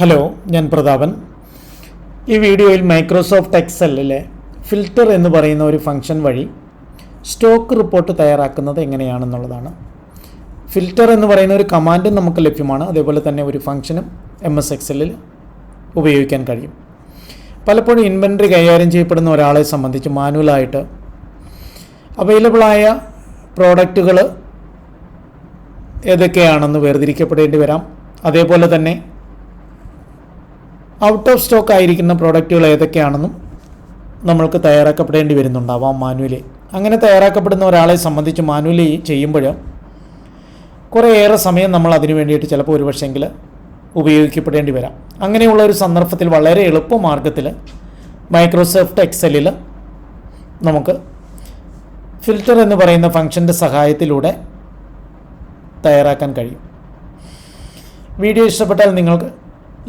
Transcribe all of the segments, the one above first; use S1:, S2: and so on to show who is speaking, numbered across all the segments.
S1: Hello ഞാൻ പ്രതാപൻ. ഈ വീഡിയോയിൽ മൈക്രോസോഫ്റ്റ് എക്സലിലെ ഫിൽറ്റർ എന്ന് പറയുന്ന ഒരു ഫംഗ്ഷൻ വഴി സ്റ്റോക്ക് റിപ്പോർട്ട് തയ്യാറാക്കുന്നത് എങ്ങനെയാണെന്നുള്ളതാണ്. ഫിൽറ്റർ എന്ന് പറയുന്ന ഒരു കമാൻഡും നമുക്ക് ലഭ്യമാണ്. അതേപോലെ തന്നെ ഒരു ഫംഗ്ഷനും എം എസ് എക്സലിൽ ഉപയോഗിക്കാൻ കഴിയും. പലപ്പോഴും ഇൻവെന്ററി കൈകാര്യം ചെയ്യപ്പെടുന്ന ഒരാളെ സംബന്ധിച്ച് മാനുവലായിട്ട് അവൈലബിളായ പ്രോഡക്റ്റുകൾ ഏതൊക്കെയാണെന്ന് വേർതിരിക്കപ്പെടേണ്ടി വരാം. അതേപോലെ തന്നെ ഔട്ട് ഓഫ് സ്റ്റോക്ക് ആയിരിക്കുന്ന പ്രോഡക്റ്റുകൾ ഏതൊക്കെയാണെന്നും നമ്മൾക്ക് തയ്യാറാക്കപ്പെടേണ്ടി വരുന്നുണ്ടാവാം. മാനുവലി. അങ്ങനെ തയ്യാറാക്കപ്പെടുന്ന ഒരാളെ സംബന്ധിച്ച് മാനുവലി ചെയ്യുമ്പോൾ കുറേയേറെ സമയം നമ്മൾ അതിനു വേണ്ടിയിട്ട് ചിലപ്പോൾ ഒരു പക്ഷേങ്കിൽ ഉപയോഗിക്കപ്പെടേണ്ടി വരാം. അങ്ങനെയുള്ള ഒരു സന്ദർഭത്തിൽ വളരെ എളുപ്പ മാർഗത്തിൽ മൈക്രോസോഫ്റ്റ് എക്സലിൽ നമുക്ക് ഫിൽറ്റർ എന്ന് പറയുന്ന ഫംഗ്ഷന്റെ സഹായത്തിലൂടെ തയ്യാറാക്കാൻ കഴിയും. വീഡിയോ ഇഷ്ടപ്പെട്ടാൽ നിങ്ങൾക്ക്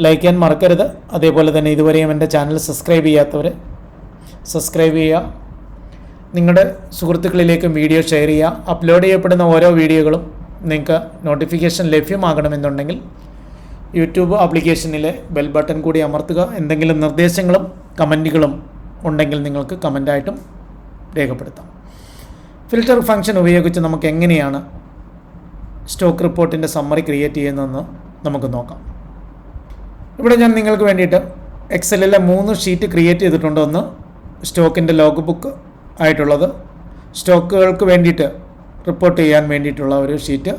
S1: ലൈക്ക് ചെയ്യാൻ മറക്കരുത്. അതേപോലെ തന്നെ ഇതുവരെയും എന്റെ ചാനൽ സബ്സ്ക്രൈബ് ചെയ്യാത്തവർ സബ്സ്ക്രൈബ് ചെയ്യുക. നിങ്ങളുടെ സുഹൃത്തുക്കളിലേക്കും വീഡിയോ ഷെയർ ചെയ്യുക. അപ്ലോഡ് ചെയ്യപ്പെടുന്ന ഓരോ വീഡിയോകളും നിങ്ങൾക്ക് നോട്ടിഫിക്കേഷൻ ലഭ്യമാകണമെന്നുണ്ടെങ്കിൽ യൂട്യൂബ് ആപ്ലിക്കേഷനിലെ ബെൽ ബട്ടൺ കൂടി അമർത്തുക. എന്തെങ്കിലും നിർദ്ദേശങ്ങളും കമന്റുകളും ഉണ്ടെങ്കിൽ നിങ്ങൾക്ക് കമന്റായിട്ടും രേഖപ്പെടുത്താം. ഫിൽറ്റർ ഫംഗ്ഷൻ ഉപയോഗിച്ച് നമുക്ക് എങ്ങനെയാണ് സ്റ്റോക്ക് റിപ്പോർട്ടിന്റെ സമ്മറി ക്രിയേറ്റ് ചെയ്യുന്നതെന്ന് നമുക്ക് നോക്കാം. ഇവിടെ ഞാൻ നിങ്ങൾക്ക് വേണ്ടിയിട്ട് എക്സലിലെ മൂന്ന് ഷീറ്റ് ക്രിയേറ്റ് ചെയ്തിട്ടുണ്ട് ഒന്ന് സ്റ്റോക്കിന്റെ ലോഗ് ബുക്ക് ആയിട്ടുള്ളത്. സ്റ്റോക്കുകൾക്ക് വേണ്ടിയിട്ട് റിപ്പോർട്ട് ചെയ്യാൻ വേണ്ടിയിട്ടുള്ള ഒരു ഷീറ്റ്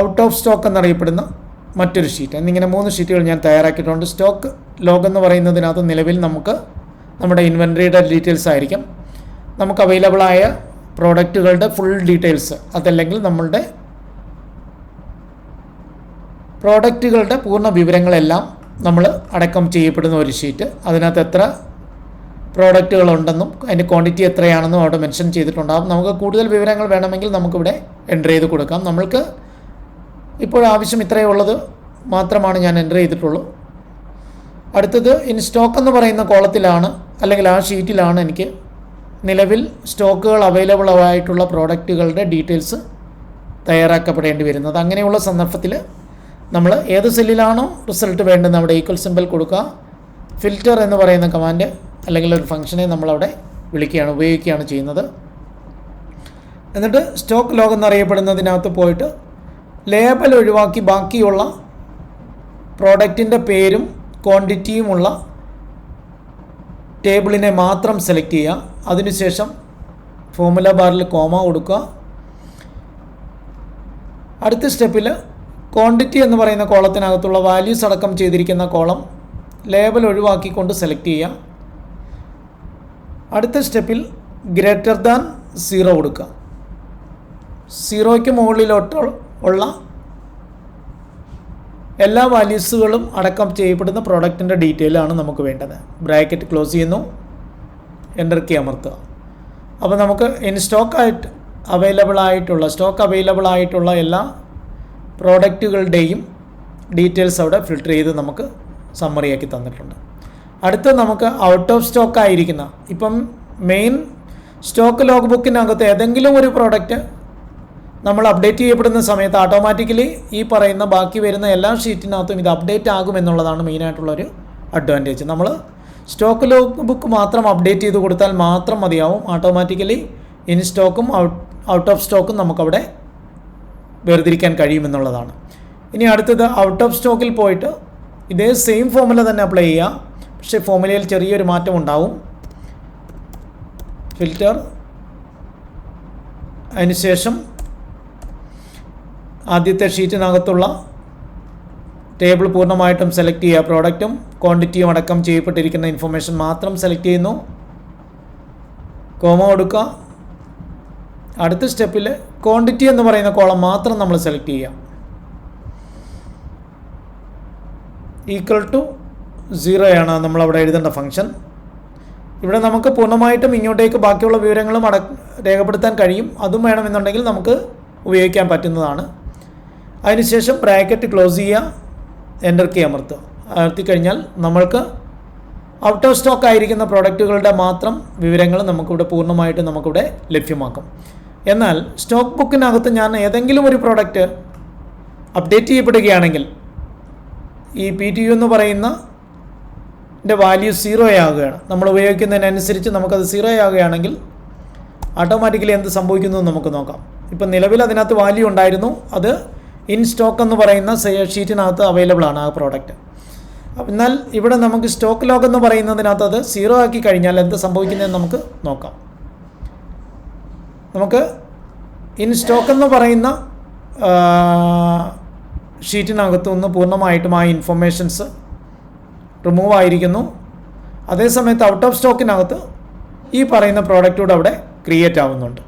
S1: ഔട്ട് ഓഫ് സ്റ്റോക്ക് എന്നറിയപ്പെടുന്ന മറ്റൊരു ഷീറ്റ് എന്നിങ്ങനെ മൂന്ന് ഷീറ്റുകൾ ഞാൻ തയ്യാറാക്കിയിട്ടുണ്ട്. സ്റ്റോക്ക് ലോഗ് എന്ന് പറയുന്നതിനകത്ത് നിലവിൽ നമുക്ക് നമ്മുടെ ഇൻവെൻട്രിയുടെ ഡീറ്റെയിൽസ് ആയിരിക്കും. നമുക്ക് അവൈലബിളായ പ്രോഡക്റ്റുകളുടെ ഫുൾ ഡീറ്റെയിൽസ് അതല്ലെങ്കിൽ നമ്മളുടെ പ്രോഡക്റ്റുകളുടെ പൂർണ വിവരങ്ങളെല്ലാം നമ്മൾ അടക്കം ചെയ്യപ്പെടുന്ന ഒരു ഷീറ്റ്. അതിനകത്ത് എത്ര പ്രോഡക്റ്റുകളുണ്ടെന്നും അതിന്റെ ക്വാണ്ടിറ്റി എത്രയാണെന്നും അവിടെ മെൻഷൻ ചെയ്തിട്ടുണ്ടാകും നമുക്ക് കൂടുതൽ വിവരങ്ങൾ വേണമെങ്കിൽ നമുക്കിവിടെ എന്റർ ചെയ്ത് കൊടുക്കാം. നമ്മൾക്ക് ഇപ്പോൾ ആവശ്യം ഇത്രയേ ഉള്ളത് മാത്രമാണ് ഞാൻ എന്റർ ചെയ്തിട്ടുള്ളൂ. അടുത്തത് ഇൻ സ്റ്റോക്ക് എന്ന് പറയുന്ന കോളത്തിലാണ് അല്ലെങ്കിൽ ആ ഷീറ്റിലാണ് എനിക്ക് നിലവിൽ സ്റ്റോക്കുകൾ അവൈലബിൾ ആയിട്ടുള്ള പ്രോഡക്റ്റുകളുടെ ഡീറ്റെയിൽസ് തയ്യാറാക്കപ്പെടേണ്ടി വരുന്നത്. അങ്ങനെയുള്ള സന്ദർഭത്തിൽ നമ്മൾ ഏത് സെല്ലിലാണോ റിസൾട്ട് വേണ്ടത് അവിടെ ഈക്വൽ സിമ്പിൾ കൊടുക്കുക. ഫിൽറ്റർ എന്ന് പറയുന്ന കമാൻഡ് അല്ലെങ്കിൽ ഒരു ഫംഗ്ഷനെ നമ്മളവിടെ വിളിക്കുകയാണ് ഉപയോഗിക്കുകയാണ് ചെയ്യുന്നത്. എന്നിട്ട് സ്റ്റോക്ക് ലോഗ് എന്നറിയപ്പെടുന്നതിനകത്ത് പോയിട്ട് ലേബൽ ഒഴിവാക്കി ബാക്കിയുള്ള പ്രോഡക്റ്റിന്റെ പേരും ക്വാണ്ടിറ്റിയുമുള്ള ടേബിളിനെ മാത്രം സെലക്ട് ചെയ്യുക. അതിനുശേഷം ഫോമുല ബാറിൽ കോമ കൊടുക്കുക. അടുത്ത സ്റ്റെപ്പിൽ ക്വാണ്ടിറ്റി എന്ന് പറയുന്ന കോളത്തിനകത്തുള്ള വാല്യൂസ് അടക്കം ചെയ്തിരിക്കുന്ന കോളം ലേബൽ ഒഴിവാക്കിക്കൊണ്ട് സെലക്ട് ചെയ്യാം. അടുത്ത സ്റ്റെപ്പിൽ ഗ്രേറ്റർ ദാൻ സീറോ കൊടുക്കുക. സീറോയ്ക്ക് മുകളിലോട്ട് ഉള്ള എല്ലാ വാല്യൂസുകളും അടക്കം ചെയ്യപ്പെടുന്ന പ്രോഡക്റ്റിന്റെ ഡീറ്റെയിലാണ് നമുക്ക് വേണ്ടത്. ബ്രാക്കറ്റ് ക്ലോസ് ചെയ്യുന്നു. എന്റർ കീ അമർത്തുക. അപ്പോൾ നമുക്ക് ഇൻ സ്റ്റോക്ക് ആയിട്ട് അവൈലബിൾ ആയിട്ടുള്ള സ്റ്റോക്ക് അവൈലബിൾ ആയിട്ടുള്ള എല്ലാ പ്രോഡക്റ്റുകളുടെയും ഡീറ്റെയിൽസ് അവിടെ ഫിൽട്ടർ ചെയ്ത് നമുക്ക് സമ്മറിയാക്കി തന്നിട്ടുണ്ട്. അടുത്ത നമുക്ക് ഔട്ട് ഓഫ് സ്റ്റോക്ക് ആയിരിക്കുന്ന ഇപ്പം മെയിൻ സ്റ്റോക്ക് ലോഗ് ബുക്കിനകത്ത് ഏതെങ്കിലും ഒരു പ്രോഡക്റ്റ് നമ്മൾ അപ്ഡേറ്റ് ചെയ്യപ്പെടുന്ന സമയത്ത് ഓട്ടോമാറ്റിക്കലി ഈ പറയുന്ന ബാക്കി വരുന്ന എല്ലാ ഷീറ്റിനകത്തും ഇത് അപ്ഡേറ്റ് ആകും എന്നുള്ളതാണ് മെയിനായിട്ടുള്ളൊരു അഡ്വാന്റേജ് നമ്മൾ സ്റ്റോക്ക് ലോഗ് ബുക്ക് മാത്രം അപ്ഡേറ്റ് ചെയ്ത് കൊടുത്താൽ മാത്രം മതിയാവും. ഓട്ടോമാറ്റിക്കലി ഇൻ സ്റ്റോക്കും ഔട്ട് ഔട്ട് ഓഫ് സ്റ്റോക്കും നമുക്കവിടെ വേർതിരിക്കാൻ കഴിയുമെന്നുള്ളതാണ്. ഇനി അടുത്തത് ഔട്ട് ഓഫ് സ്റ്റോക്കിൽ പോയിട്ട് ഇതേ സെയിം ഫോമുല തന്നെ അപ്ലൈ ചെയ്യുക. പക്ഷേ ഫോമുലയിൽ ചെറിയൊരു മാറ്റം ഉണ്ടാവും. ഫിൽറ്റർ അതിനുശേഷം ആദ്യത്തെ ഷീറ്റിനകത്തുള്ള ടേബിൾ പൂർണമായിട്ടും സെലക്ട് ചെയ്യുക. പ്രോഡക്റ്റും ക്വാണ്ടിറ്റിയും അടക്കം ചെയ്യപ്പെട്ടിരിക്കുന്ന ഇൻഫർമേഷൻ മാത്രം സെലക്ട് ചെയ്യുന്നു. കോമ കൊടുക്കുക. അടുത്ത സ്റ്റെപ്പിൽ ക്വാണ്ടിറ്റി എന്ന് പറയുന്ന കോളം മാത്രം നമ്മൾ സെലക്ട് ചെയ്യുക ഈക്വൽ ടു നമ്മൾ അവിടെ എഴുതേണ്ട ഫംഗ്ഷൻ ഇവിടെ നമുക്ക് പൂർണമായിട്ടും ഇങ്ങോട്ടേക്ക് ബാക്കിയുള്ള വിവരങ്ങളും അട രേഖപ്പെടുത്താൻ കഴിയും. അതും വേണമെന്നുണ്ടെങ്കിൽ നമുക്ക് ഉപയോഗിക്കാൻ പറ്റുന്നതാണ്. അതിനുശേഷം ബ്രാക്കറ്റ് ക്ലോസ് ചെയ്യുക. എന്റർ കീ അമർത്തുക. അമർത്തി കഴിഞ്ഞാൽ നമ്മൾക്ക് ഔട്ട് ഓഫ് സ്റ്റോക്ക് ആയിരിക്കുന്ന പ്രോഡക്റ്റുകളുടെ മാത്രം വിവരങ്ങൾ നമുക്കിവിടെ പൂർണമായിട്ട് നമുക്കിവിടെ ലഭ്യമാക്കും. എന്നാൽ സ്റ്റോക്ക് ബുക്കിനകത്ത് ഞാൻ ഏതെങ്കിലും ഒരു പ്രോഡക്റ്റ് അപ്ഡേറ്റ് ചെയ്യപ്പെടുകയാണെങ്കിൽ ഈ പി ടി യു എന്ന് പറയുന്ന വാല്യൂ സീറോ ആകുകയാണ്. നമ്മൾ ഉപയോഗിക്കുന്നതിനനുസരിച്ച് നമുക്കത് സീറോ ആകുകയാണെങ്കിൽ ഓട്ടോമാറ്റിക്കലി എന്ത് സംഭവിക്കുന്നു എന്ന് നമുക്ക് നോക്കാം. ഇപ്പം നിലവിൽ അതിനകത്ത് വാല്യൂ ഉണ്ടായിരുന്നു. അത് ഇൻ സ്റ്റോക്ക് എന്ന് പറയുന്ന ഷീറ്റിനകത്ത് അവൈലബിൾ ആണ് ആ പ്രോഡക്റ്റ് എന്നാൽ ഇവിടെ നമുക്ക് സ്റ്റോക്ക് ലോക്ക് എന്ന് പറയുന്നതിനകത്ത് അത് സീറോ ആക്കി കഴിഞ്ഞാൽ എന്ത് സംഭവിക്കുന്നതെന്ന് നമുക്ക് നോക്കാം. നമുക്ക് ഇൻ സ്റ്റോക്ക് എന്ന് പറയുന്ന ഷീറ്റിനകത്തു നിന്ന് പൂർണമായിട്ടും ആ ഇൻഫർമേഷൻസ് റിമൂവ് ആയിരിക്കുന്നു. അതേസമയത്ത് ഔട്ട് ഓഫ് സ്റ്റോക്കിനകത്ത് ഈ പറയുന്ന പ്രോഡക്റ്റ് കൂടെ അവിടെ ക്രിയേറ്റ് ആവുന്നുണ്ട്.